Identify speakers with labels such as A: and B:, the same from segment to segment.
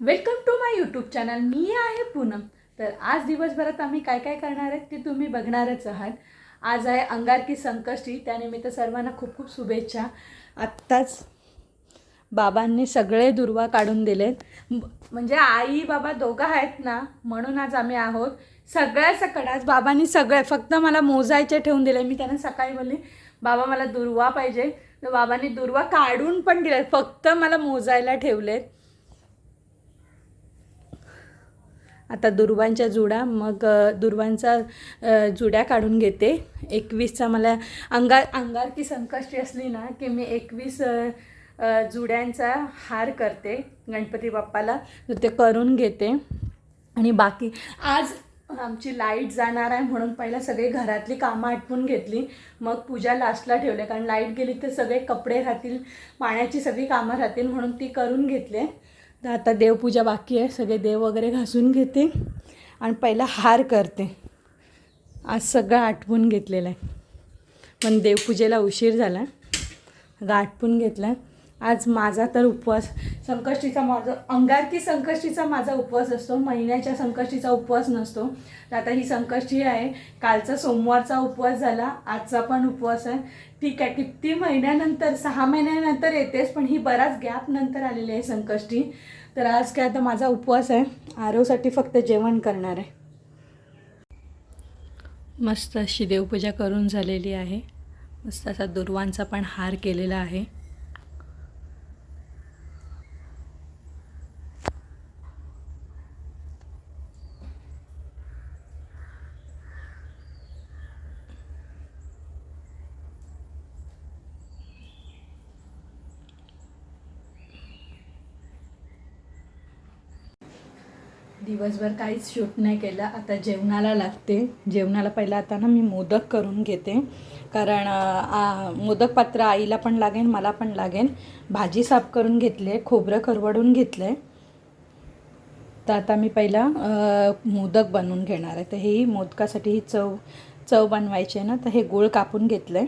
A: Welcome to my YouTube channel मी आहे पूनम. तर आज दिवसभरात आम्ही काय काय करणार आहेत ते तुम्ही बघणारच आहात. आज आहे अंगारकी संकष्टी. त्यानिमित्त सर्वांना खूप खूप शुभेच्छा. आत्ताच बाबांनी सगळे दुर्वा काढून दिलेत. म्हणजे आई बाबा दोघं आहेत ना म्हणून आज आम्ही आहोत. सगळ्या सकट आज बाबांनी सगळे फक्त मला मोजायचे ठेवून दिले. मी त्यांना सकाळी बोलले बाबा मला दुर्वा पाहिजे. तर बाबांनी दुर्वा काढून पण दिले फक्त मला मोजायला ठेवलेत. आता दुर्वांच्या जुडा मग दुर्वांचा जुड्या काढून घेते. एकवीसचा मला अंगार अंगारकी संकष्टी असली ना की मी एकवीस जुड्यांचा हार करते गणपती बाप्पाला. ते करून घेते. आणि बाकी आज आमची लाइट जाणार आहे म्हणून पहिला सगळी घरातली कामं आटपून घेतली. मग पूजा लास्टला ठेवले कारण लाइट गेली तर सगळे कपडे राहतील पाण्याची सगळी कामं राहतील म्हणून ती करून घेतले. तर आता देवपूजा बाकी आहे. सगळे देव वगैरे घासून घेते आणि पहिला हार करते. आज सगळं आटवून घेतलेलं आहे. पण देवपूजेला उशीर झाला. सगळं आटपून घेतलं. आज माझा तर उपवास संकष्टीचा माझा अंगारकी संकष्टीचा माझा उपवास असतो महिन्याच्या संकष्टीचा उपवास नसतो. तर आता ही संकष्टी आहे कालचा सोमवारचा उपवास झाला आजचा पण उपवास आहे. ठीक आहे किती महिन्यानंतर सहा महिन्यानंतर येतेच पण ही बराच गॅप नंतर आलेली आहे संकष्टी. तर आज काय आता माझा उपवास आहे आरोसाठी फक्त जेवण करणार आहे. मस्त अशी देवपूजा करून झालेली आहे. मस्त असा दुर्वांचा पण हार केलेला आहे. दिवसभर काहीच शूट नाही केलं. आता जेवणाला लागते. जेवणाला पहिला आता ना मी मोदक करून घेते. कारण आ, मोदक पात्र आईला पण लागेल मला पण लागेल भाजी साफ करून घेतली आहे खोबरं खरवडून घेतलं. आहे तर आता मी पहिला मोदक बनवून घेणार आहे. तर हेही मोदकासाठी ही चव चव बनवायची आहे ना तर हे गूळ कापून घेतलं आहे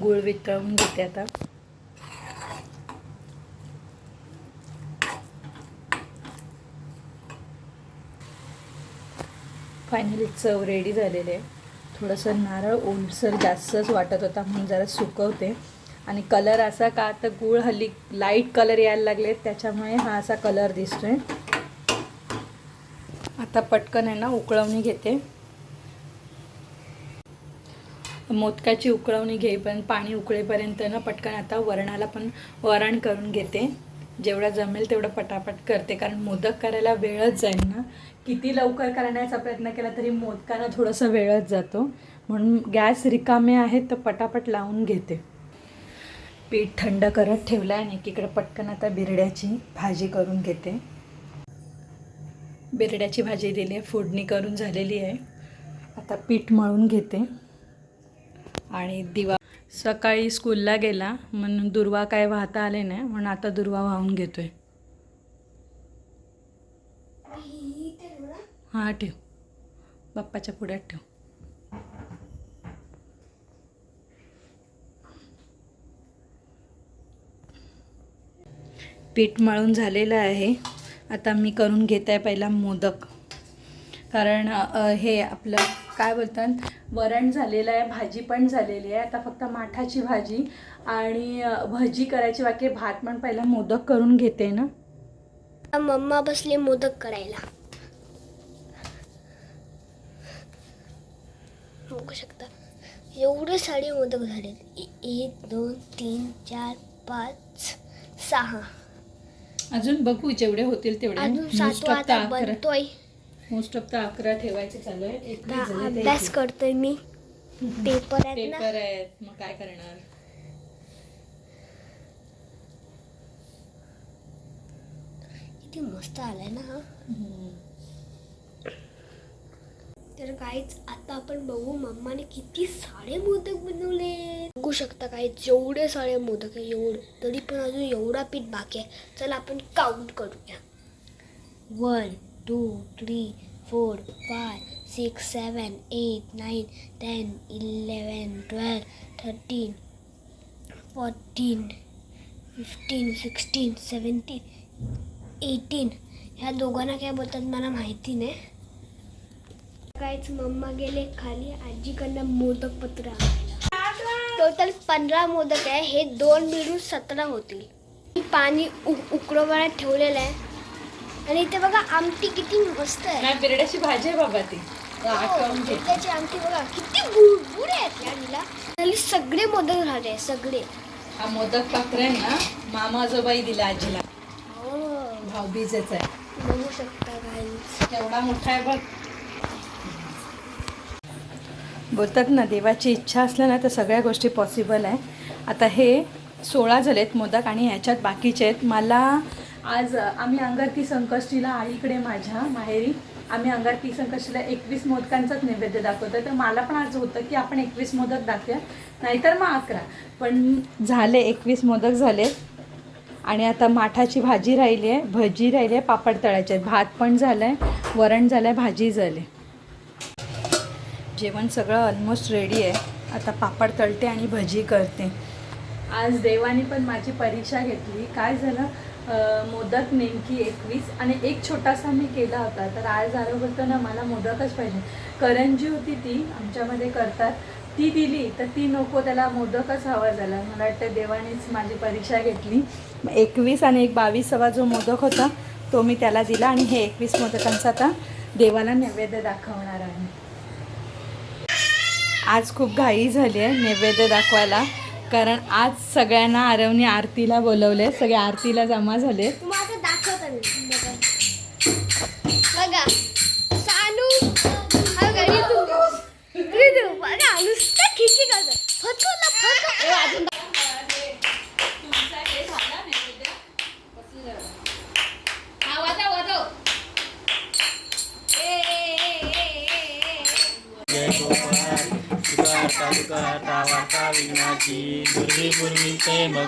A: गूळ वितळवून घेते आता. फायनली चव रेडी झालेले आहे. थोडंसं नारळ ओलसर जास्तच वाटत होता म्हणून जरा सुकवते. आणि कलर असा का तर गूळ हल्ली लाइट कलर यायला लागले त्याच्यामुळे हा असा कलर दिसतोय. आता पटकन आहे ना उकळवणी घेते. मोदकाची उकळवणी घेईपर्यंत पाणी उकळेपर्यंत ना पटकन आता वरणाला पण वरण करून घेते. जेवढं जमेल तेवढं पटापट करते. कारण मोदक करायला वेळच जाईल ना. किती लवकर करण्याचा प्रयत्न केला तरी मोदकाला थोडंसं वेळच जातो. म्हणून गॅस रिकामे आहेत तर पटापट लावून घेते. पीठ थंड करत ठेवलं आहे आणि एकीकडे पटकन आता बिरड्याची भाजी करून घेते. बिरड्याची भाजी दिली आहे फोडणी करून झालेली आहे. आता पीठ मळून घेते. आणि दिवा सकाळी स्कूलला गेला म्हणून दुर्वा काय वाहता आले नाही म्हणून आता दुर्वा वाहून घेतोय. हां ठेव. बाप्पाच्या पुढ्यात ठेव. पीठ मळून झालेलं आहे. आता मी करून घेत आहे पहिला मोदक. कारण हे आपलं काय बोलतात? वरण झालेलं आहे भाजी पण झालेली आहे. आता फक्त माठाची भाजी आणि भजी करायची बाकी आहे. भात पण पहिला मोदक करून घेते ना.
B: मम्मा बसले मोदक करायला. बघू शकता. एवढे सारे मोदक झाले. एक दोन तीन चार पाच सहा.
A: अजून बघू जेवढे होतील तेवढे.
B: अजून सातवा आता बनतोय.
A: मोस्ट ऑफ द अकरा ठेवायचे चालू आहे ते
B: अभ्यास. करतोय मी. पेपर आहेत ना.
A: पेपर आहेत. मग काय करणार?
B: किती मस्त आलाय ना हा. तर काहीच आता आपण बघू मम्माने किती सारे मोदक बनवले. बघू शकता काही जेवढे सारे मोदक आहे एवढे. तरी पण अजून एवढा पीठ बाकी आहे. चला आपण काउंट करूया. One two three four five six seven eight nine ten eleven twelve thirteen fourteen fifteen sixteen seventeen eighteen ह्या दोघांना काय बोलतात मला माहिती नाही. काहीच मम्मा गेले खाली आजीकडनं मोदक पत्र टोटल पंधरा मोदक आहे. हे दोन मिळून सतरा होतील. पाणी उ उकळवण्यात ठेवलेलं आहे. आणि इथे बघा आमटी किती मस्त आहे.
A: नाही बिरड्याची भाजी आहे बाबा ती. घे.
B: त्याची आमटी बघा किती बुडबुड आहेत या तिला खाली सगळे मोदक झाले सगळे.
A: हा मोदक पात्र आहे ना मामा आजोबाई दिला आजीला.
B: हो.
A: भाऊबीजेच आहे.
B: बघू शकता काही
A: केवढा मोठा आहे बघ. बोलतात ना देवाची इच्छा असल्या ना तर सगळ्या गोष्टी पॉसिबल आहे. आता हे सोळा झालेत मोदक आणि ह्याच्यात बाकीचे आहेत. मला आज आम्ही अंगारकी संकष्टीला आईकडे माझ्या माहेरी. आम्ही अंगारकी संकष्टीला एकवीस मोदकांचाच नैवेद्य दाखवतो तर मला पण आज होतं की आपण एकवीस मोदक दाखवूया. नाहीतर मग अकरा. पण झाले एकवीस मोदक झाले. आणि आता माठाची भाजी राहिली आहे. भजी राहिली आहे पापड तळायचे. आहेत भात पण झालं आहे वरण झालं आहे भाजी झाली. जेवण सगळं ऑलमोस्ट रेडी आहे. आता पापड तळते आणि भजी करते. आज देवाने पण माझी परीक्षा घेतली. काय झालं? मोदक नेमकी एकवीस आणि एक छोटासा मी केला होता. तर आज आलं होतं ना मला मोदकच पाहिजे. करंजी होती ती आमच्यामध्ये करतात. ती दिली तर ती नको त्याला मोदकच हवा झाला. मला वाटतं देवानेच माझी परीक्षा घेतली. एकवीस आणि एक बावीसावा जो मोदक होता तो मी त्याला दिला आणि हे एकवीस मोदकांचा आता देवाला नैवेद्य दाखवणार आहे. आज खूप घाई झाली आहे नैवेद्य दाखवायला. कारण आज सगळ्यांना आरवणी आरतीला बोलवले सगळे आरतीला जमा झाले
B: तुम्हाला आता दाखवतो मी बघा.
C: तुकार तालुका वार्ता विघ्नाची दुर्वी पूर्वी प्रेम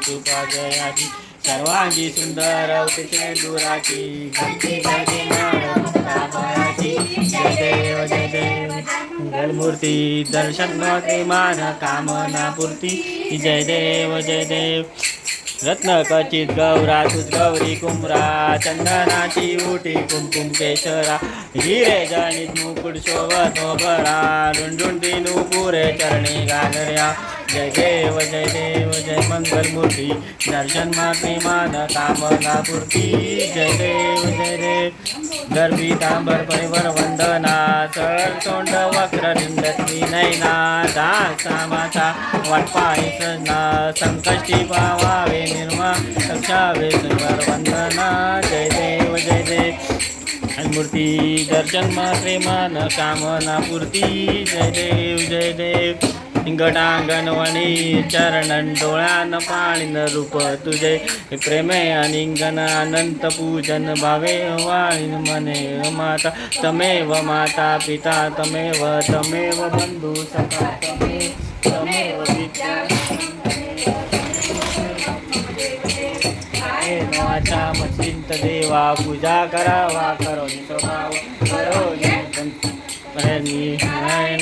C: सर्वांगी सुंदर अवतिचे दुराची. गंती गदी नाराची जय देव जय देव. मंगलमूर्ती दर्शन भक्ती मान कामना पूर्ती. जय देव जय देव. रत्न कचित गौरा तुझ गौरी कुमरा चंदनाची उटी कुमकुम केशरा. हिरे जणित मुकुट शोभतो बरा रुंडुंडी नुपुरे चरणी गागर्या जय देव जय देव जय मंगलमूर्ती दर्शन माती मान कामना पूर्ती जय देव जय देव. गर्भी तांबर परिवर वंदना. चळ तोंड वक्र निंदती नैना. दासा माता वाटपाई सजना संकष्टी पावावे निर्मा रक्षावे सर्व मूर्ती दर्शन मात्रे कामना पूर्ती. जय देव जय देव. गटांगण चरण डोळ्यान पाळीन रूप तुझे. प्रेमे अनिंगन अनंत पूजन भावे वाळीन मने माता. तमेव माता पिता तमेव तमेव बंधू सखा तमेव तमेव विद्या हे नवाचा मचिंत देवा पूजा करावा करो स्वभाव करो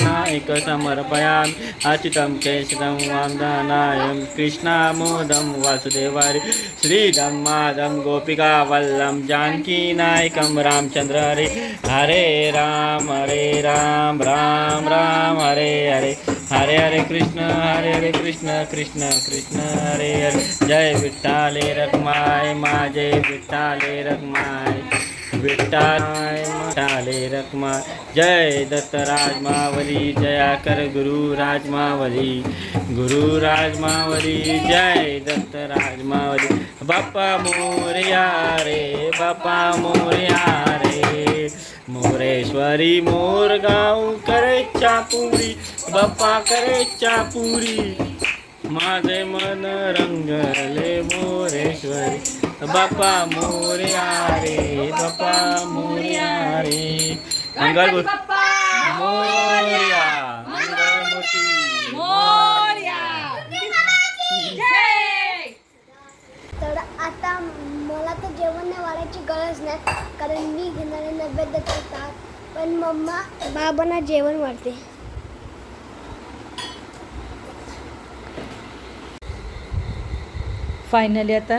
C: नायक समर्पयामि अच्युतं केशदं वामदानायं कृष्णामोदं वासुदेवारि श्रीदं मादं गोपिकावल्लं जानकीनायकं रामचन्द्र हरे हरे राम हरे राम राम राम हरे हरे। हरे हरे कृष्ण हरे हरे कृष्ण कृष्ण कृष्ण हरे हरे। जय विठ्ठाले रखमाय माझे विठ्ठाले रखमाय विठ्ठाय विठ्ठाले रखमाय जय दत्त राजमावली जया कर गुरु राजमावली। गुरु राजमावली जय दत्त राजमावली। बाप्पा मोरया रे बाप्पा मोरया रे मोरेश्वरी मोरगाव करे चापुरी बाप्पा करे चापुरी. माझे मन रंगले मोरेश्वरी. बाप्पा मोरया रे बाप्पा मोरया रे मोरया मंगलमूर्ती
B: तर आता मला तर जेवण नाही वाढायची गरज नाही कारण मी घेणारे नैवेद्य करतात पण मम्मा बाबांना जेवण वाढते.
A: फायनली आता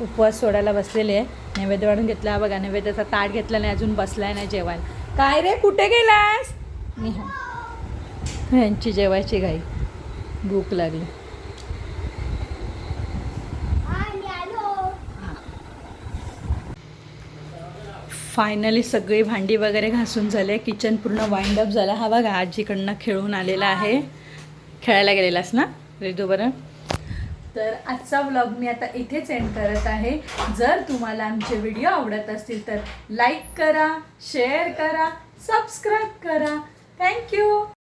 A: उपवास सोडायला बसलेले आहे. नैवेद्य वाढून घेतला बघा नैवेद्याचा ताट घेतला नाही अजून बसलाय नाही जेवायला. काय रे कुठे गेलास? मी यांची जेवायची घाई. भूक लागली. फायनली सगळी भांडी वगैरे घासून झाले. किचन पूर्ण वाइंड अप झाला. हा बघा आजीकडनं खेळून आलेला आहे. खेळायला गेलेलास ना रेदू बरं? तर आजचा व्लॉग मी आता इथेच एंड करत आहे. जर तुम्हाला आमचे व्हिडिओ आवडत असतील तर लाईक करा शेअर करा सबस्क्राईब करा. थँक्यू